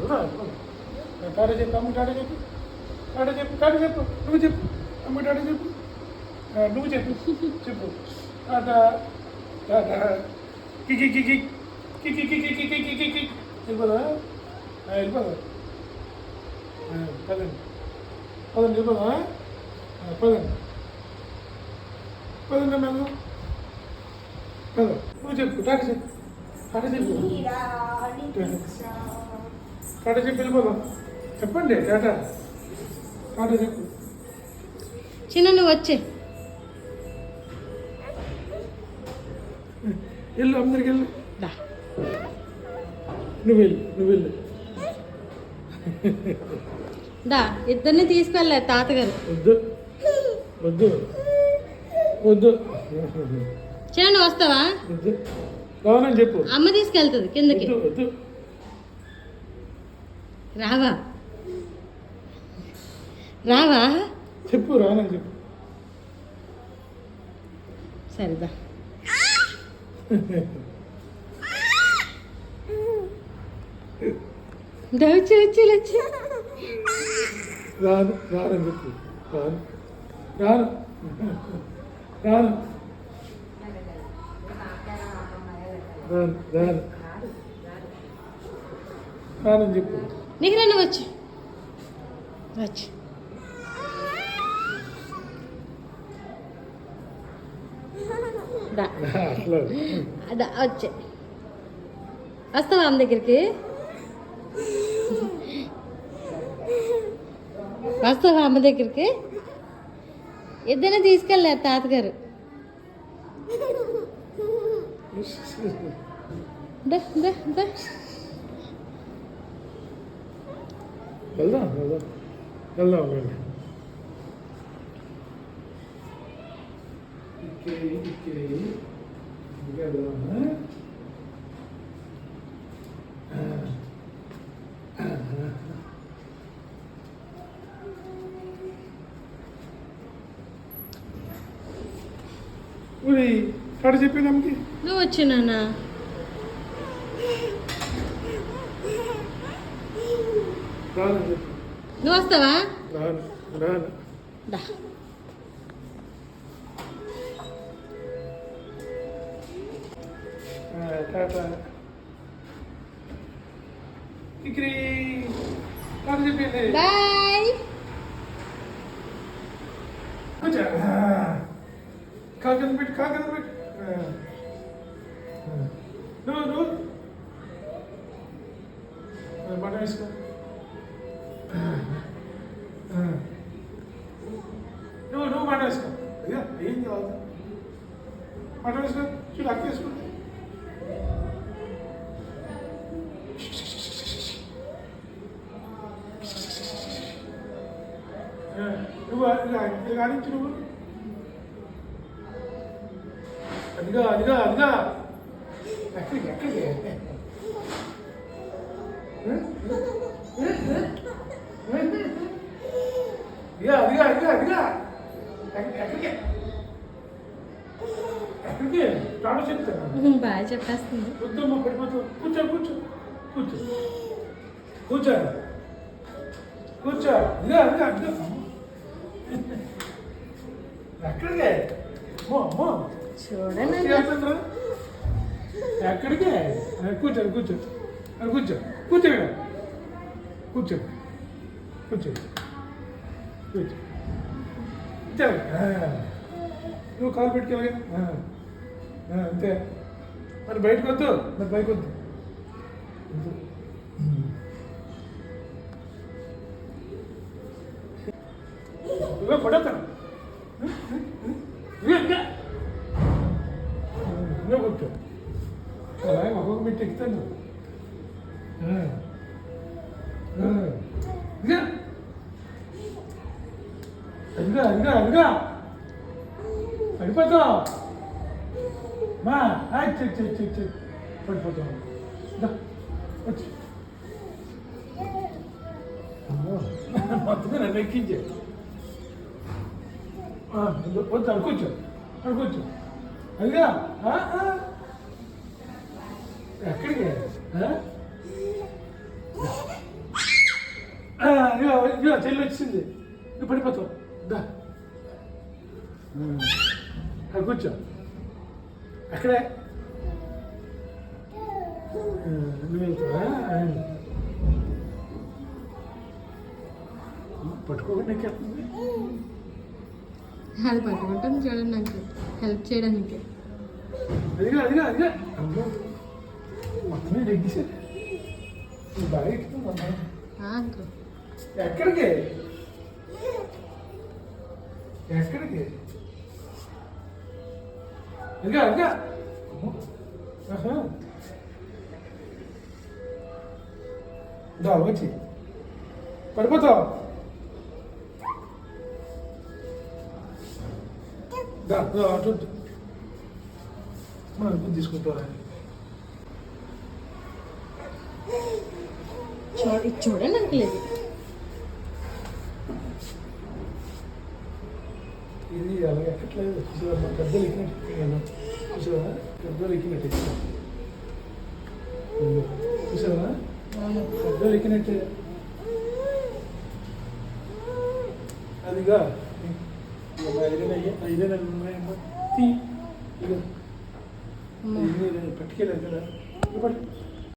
చదువురా టాటా చెప్పు అమ్మ టాటా చెప్పు. కాడ చెప్పు కాడ చెప్పు నువ్వు చెప్పు. అమ్మ టాటా చెప్పు. నువ్వు చెప్పు చెప్పు. టాటా టాటా. కికి కికి కికి కికి కికి కికి కికి వెళ్ళిపోదా? వెళ్ళిపోదా? పదండి. పదండి వెళ్ళిపోదా? పదండి. పదండి మెల్ల పద. నువ్వు చెప్పు టాటా చెప్పు. టాటా చెప్పు. చెప్పి వెళ్ళిపోదాం. చెప్పండి టాటా. టాటా చెప్పు చిన్న నువ్వు వచ్చే. వెళ్ళు అందరికి వెళ్ళు. దా. నువ్వు వెళ్ళు నువ్వు వెళ్ళు. దా ఇద్దరిని తీసుకెళ్ళారు తాతగారు. వద్దు. వద్దు. వద్దు. చిన్న నువ్వు వస్తావా? వద్దు. చెప్పు. అమ్మ తీసుకెళ్తుంది కిందకి. వద్దు. రావా? రావా? చెప్పు రానని చెప్పు. సరేదా వచ్చి వచ్చి వచ్చి. రాను రానని చెప్పు. రాను. రాను. రాను. రాను రాను. రానని చెప్పు. నీకు రండి వచ్చు. వచ్చు. వచ్చే. వస్తావా ఆమె దగ్గరికి? వస్తావా అమ్మ దగ్గరికి? ఇద్దరిని తీసుకెళ్ళారు తాతగారు. దా దా దా. వెళ్దాం వెళ్దాం వెళ్దాం వెళ్ళి ఇక్కే ఇక్కే ఇంకా వెళ్దామా ఊరి కాడ చెప్పి నమ్మకి నువ్వు వచ్చి నాన్న రాను చెప్పు నువ్వు వస్తావా రాను రాను దా టాటా ఇక్కడి కాడ చెప్పింది బాయ్ కూర్చో కాగద పెట్టి కాగద నువ్వు నువ్వు బట్ట వేసుకో అయ్యా ఏం కావాలి బట్ట వేసుకో చూడు అక్క వేసుకో నువ్వు ఇది కానించు నువ్వు అదిగా అదిగా అదిగా ఎక్కడికి ఎక్కడికి ఇక అదిగా అదిగా అదిగా ఎక్క- చెప్పేస్తుంది కూర్చో కూర్చో కూర్చో కూర్చో కూర్చో ఇదిగా అదిగా అదిగా ఎక్కడికి చూడండి చేస్తుండ్రా? కూర్చో కూర్చో కూర్చో కూర్చో కూర్చో కూర్చో కూర్చో కూర్చో. ఆ. నువ్వు కాలు పెట్టుకెళ్ళగా ఆ. ఆ, అంతే మరి బయటకు వద్దు మరి బయటకు వద్దు వద్దు. ఇదిగో కొడతాను ఇదిగో, ఇదిగో. నువ్వు కూర్చో అలా ఒక్కొక్క మెట్టు ఎక్కుతాను ఆ. ఆ. ఇదిగో. అదిగా పడిపోతావు. మా చెక్ చెక్ చెక్ చెక్ పడిపోతావు. వచ్చి. మొత్తం నన్ను ఎక్కించే. ఆ, ఇదిగో, వద్దు అక్కడ కూర్చో. అదిగా ఎక్కడికి? ఆ? ఇదిగో చెల్లి వచ్చింది. నువ్వు పడిపోతావు. దా. కూర్చో. అక్కడే. నువ్వు వెళ్తావా ఆ. పట్టుకోకుండా ఎక్కేస్తుంది అది పట్టుకుంటుంది చూడండి నాకు. హెల్ప్ చేయడానికి. అదిగా అదిగా అమ్మో. బాగా ఎక్కడికి? ఎక్కడికి ఇంకా ఇంకా అమ్మో. ఆహా. దా వచ్చి పడిపోతావు దా దా, అటు వద్దు. మనం ఇప్పుడు తీసుకుంటారా చూడ ఇది చూడండి అంకుల్ ఇది అలా ఎక్కట్లేదు చూసావా మా పెద్దలు ఎక్కినట్టు నేను చూసావా పెద్దలు ఎక్కినట్టు ఎక్కాను. చూసావా పెద్దలు ఎక్కినట్టే అదిగా ఇదిగో ఐదేనా ఉన్నాయమ్మా తీ ఇక అమ్మో. పట్టుకెళ్ళారు కదా ఇదిగో